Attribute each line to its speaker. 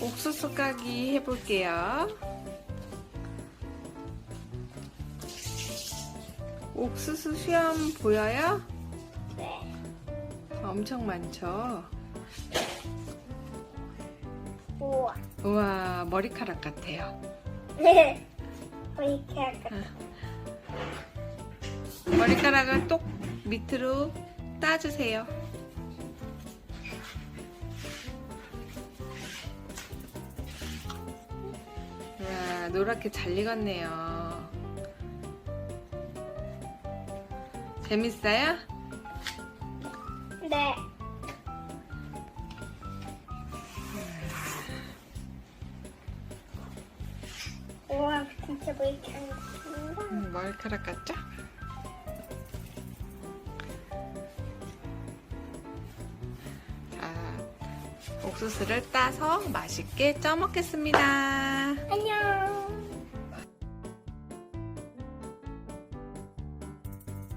Speaker 1: 옥수수 까기 해볼게요. 옥수수 수염 보여요?
Speaker 2: 네.
Speaker 1: 엄청 많죠?
Speaker 2: 우와.
Speaker 1: 우와, 머리카락 같아요.
Speaker 2: 네. 이렇게 할까?
Speaker 1: 머리카락을 똑 밑으로 따주세요. 와, 노랗게 잘 익었네요. 재밌어요?
Speaker 2: 네. 우와, 진짜 하는
Speaker 1: 음, 머리카락 같죠? 자, 옥수수를 따서 맛있게 쪄 먹겠습니다.